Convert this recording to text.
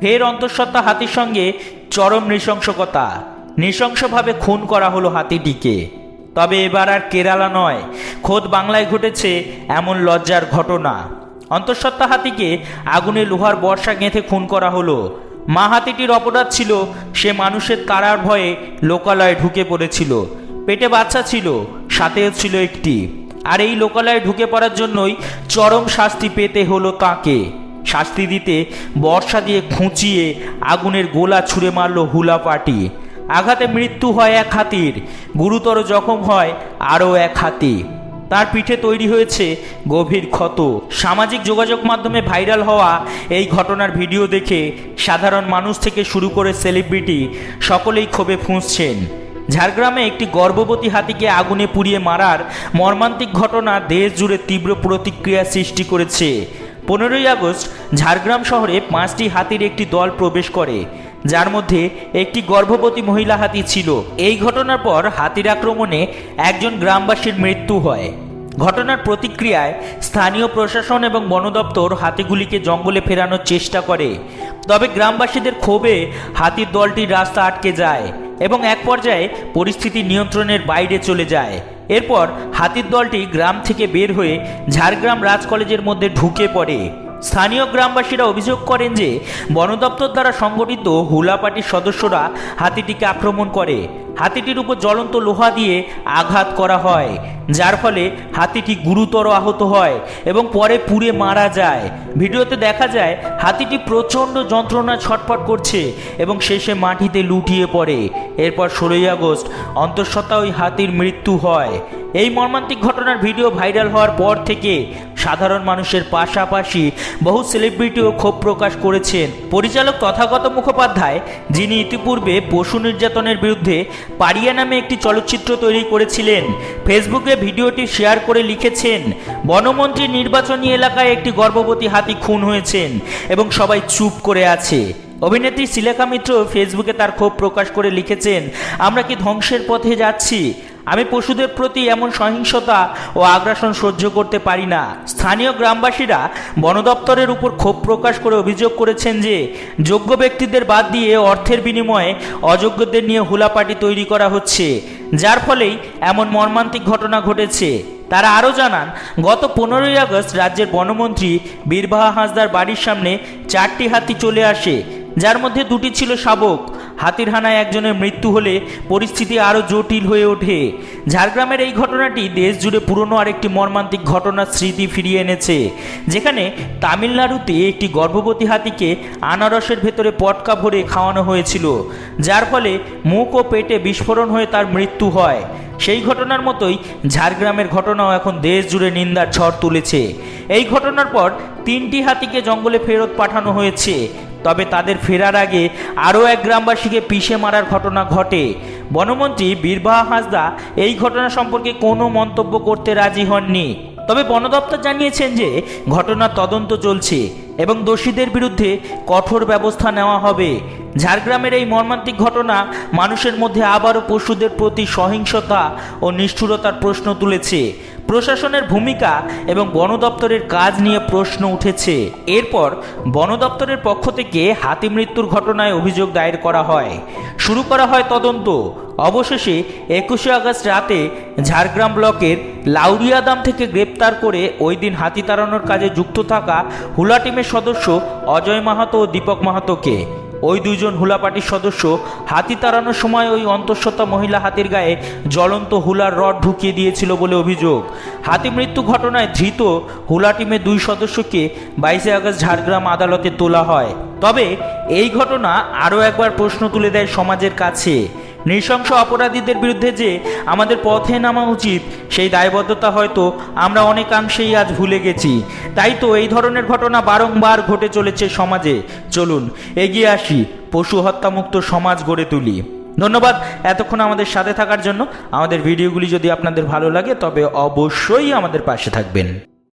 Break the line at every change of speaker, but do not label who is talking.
ফের অন্তঃসত্ত্বা হাতির সঙ্গে চরম নৃশংসকতা। নৃশংসভাবে খুন করা হলো হাতিটিকে। তবে এবার আর কেরালা নয়। খোদ বাংলায় ঘটেছে এমন লজ্জার ঘটনা। অন্তঃসত্ত্বা হাতিকে আগুনে লোহার বর্ষা গেঁথে খুন করা হলো। মা হাতিটির অপরাধ ছিল সে মানুষের তারার ভয়ে লোকালয়ে ঢুকে পড়েছিল। পেটে বাচ্চা ছিল, সাথেও ছিল একটি। আর এই লোকালয়ে ঢুকে পড়ার জন্যই চরম শাস্তি পেতে হলো তাকে। শাস্তি দিতে বর্ষা দিয়ে খুঁচিয়ে আগুনের গোলা ছুঁড়ে মারল হুলা পাটি। আঘাতে মৃত্যু হয় এক হাতির, গুরুতর জখম হয় আরও এক হাতি। তার পিঠে তৈরি হয়েছে গভীর ক্ষত। সামাজিক যোগাযোগ মাধ্যমে ভাইরাল হওয়া এই ঘটনার ভিডিও দেখে সাধারণ মানুষ থেকে শুরু করে সেলিব্রিটি সকলেই ক্ষোভে ফুঁসছেন। ঝাড়গ্রামে একটি গর্ভবতী হাতিকে আগুনে পুড়িয়ে মারার মর্মান্তিক ঘটনা দেশ জুড়ে তীব্র প্রতিক্রিয়া সৃষ্টি করেছে। পনেরোই আগস্ট ঝাড়গ্রাম শহরে পাঁচটি হাতির একটি দল প্রবেশ করে, যার মধ্যে একটি গর্ভবতী মহিলা হাতি ছিল। এই ঘটনার পর হাতির আক্রমণে একজন গ্রামবাসীর মৃত্যু হয়। ঘটনার প্রতিক্রিয়ায় স্থানীয় প্রশাসন এবং বন দপ্তর হাতিগুলিকে জঙ্গলে ফেরানোর চেষ্টা করে। তবে গ্রামবাসীদের ক্ষোভে হাতির দলটি রাস্তা আটকে যায় এবং এক পর্যায়ে পরিস্থিতি নিয়ন্ত্রণের বাইরে চলে যায়। এরপর হাতির দলটি গ্রাম থেকে বের হয়ে ঝাড়গ্রাম রাজ কলেজের মধ্যে ঢুকে পড়ে। স্থানীয় গ্রামবাসীরা অভিযোগ করেন যে বন দপ্তর দ্বারা সংগঠিত হুলা পার্টির সদস্যরা হাতিটিকে আক্রমণ করে। হাতিটির উপর জ্বলন্ত লোহা দিয়ে আঘাত করা হয়, যার ফলে হাতিটি গুরুতর আহত হয় এবং পরে পুড়ে মারা যায়। ভিডিওতে দেখা যায়, হাতিটি প্রচণ্ড যন্ত্রণা ছটফট করছে এবং শেষে মাটিতে লুটিয়ে পড়ে। এরপর ষোলোই আগস্ট, অন্তঃসত্ত্বা ওই হাতির মৃত্যু হয়। এই মর্মান্তিক ঘটনার ভিডিও ভাইরাল হওয়ার পর থেকে সাধারণ মানুষের পাশাপাশি বহু সেলিব্রিটিও ক্ষোভ প্রকাশ করেছেন। পরিচালক তথাগত মুখোপাধ্যায়, যিনি ইতিপূর্বে পশু নির্যাতনের বিরুদ্ধে পারিয়া নামে একটি চলচ্চিত্র তৈরি করেছিলেন। ফেসবুকে ভিডিওটি শেয়ার করে লিখেছেন, বনমন্ত্রী নির্বাচনী এলাকায় একটি গর্ভবতী হাতি খুন হয়েছেন এবং সবাই চুপ করে আছে। অভিনেত্রী শিলেখা মিত্র ফেসবুকে তার ক্ষোভ প্রকাশ করে লিখেছেন, আমরা কি ধ্বংসের পথে যাচ্ছি? আমি পশুদের প্রতি এমন সহিংসতা ও আগ্রাসন সহ্য করতে পারি না। স্থানীয় গ্রামবাসীরা বন দপ্তরের উপর ক্ষোভ প্রকাশ করে অভিযোগ করেছেন যে, যোগ্য ব্যক্তিদের বাদ দিয়ে অর্থের বিনিময়ে অযোগ্যদের নিয়ে হুলাপাটি তৈরি করা হচ্ছে। যার ফলেই এমন মর্মান্তিক ঘটনা ঘটেছে। তারা আরও জানান, গত পনেরোই আগস্ট রাজ্যের বনমন্ত্রী বীরবাহা হাঁসদার বাড়ির সামনে চারটি হাতি চলে আসে। যার মধ্যে দুটি ছিল শাবক। হাতির হানায় একজনের মৃত্যু হলে পরিস্থিতি আরও জটিল হয়ে ওঠে। ঝাড়গ্রামের এই ঘটনাটি দেশ জুড়ে পুরনো আরেকটি মর্মান্তিক ঘটনার স্মৃতি ফিরিয়ে এনেছে, যেখানে তামিলনাড়ুতে একটি গর্ভবতী হাতিকে আনারসের ভেতরে পটকা ভরে খাওয়ানো হয়েছিল, যার ফলে মুখ ও পেটে বিস্ফোরণ হয়ে তার মৃত্যু হয়। সেই ঘটনার মতোই ঝাড়গ্রামের ঘটনাও এখন দেশ জুড়ে নিন্দার ঝড় তুলেছে। এই ঘটনার পর তিনটি হাতিকে জঙ্গলে ফেরত পাঠানো হয়েছে। তবে তাদের ফেরার আগে আরও এক গ্রামবাসীকে পিষে মারার ঘটনা ঘটে। বনমন্ত্রী বীরবাহা হাঁসদা এই ঘটনা সম্পর্কে কোনো মন্তব্য করতে রাজি হননি। তবে বন দপ্তর জানিয়েছেন যে ঘটনার তদন্ত চলছে এবং দোষীদের বিরুদ্ধে কঠোর ব্যবস্থা নেওয়া হবে। ঝাড়গ্রামের এই মর্মান্তিক ঘটনা মানুষের মধ্যে আবারও পশুদের প্রতি সহিংসতা ও নিষ্ঠুরতার প্রশ্ন তুলেছে। প্রশাসনের ভূমিকা এবং বন দপ্তরের কাজ নিয়ে প্রশ্ন উঠেছে। এরপর বন দপ্তরের পক্ষ থেকে হাতি মৃত্যুর ঘটনায় অভিযোগ দায়ের করা হয়। শুরু করা হয় তদন্ত। অবশেষে একুশে আগস্ট রাতে ঝাড়গ্রাম ব্লকের লাউরিয়াদাম থেকে গ্রেপ্তার করে ওই দিন হাতি তাড়ানোর কাজে যুক্ত থাকা হুলা টিমের সদস্য অজয় মাহাতো ও দীপক মাহাতোকে। ওই দুইজন হুলা পার্টির সদস্য হাতি তাড়ানোর সময় ওই অন্তঃসত্ত্বা মহিলা হাতির গায়ে জ্বলন্ত হুলার রড ঢুকিয়ে দিয়েছিল বলে অভিযোগ। হাতি মৃত্যু ঘটনায় ধৃত হুলা টিমের দুই সদস্যকে বাইশে আগস্ট ঝাড়গ্রাম আদালতে তোলা হয়। তবে এই ঘটনা আরও একবার প্রশ্ন তুলে দেয় সমাজের কাছে। নৃশংস অপরাধীদের বিরুদ্ধে যে আমাদের পথে নামা উচিত, সেই দায়বদ্ধতা হয়তো আমরা অনেকাংশেই আজ ভুলে গেছি। তাই তো এই ধরনের ঘটনা বারংবার ঘটে চলেছে সমাজে। চলুন, এগিয়ে আসি, পশু হত্যামুক্ত সমাজ গড়ে তুলি। ধন্যবাদ এতক্ষণ আমাদের সাথে থাকার জন্য। আমাদের ভিডিওগুলি যদি আপনাদের ভালো লাগে, তবে অবশ্যই আমাদের পাশে থাকবেন।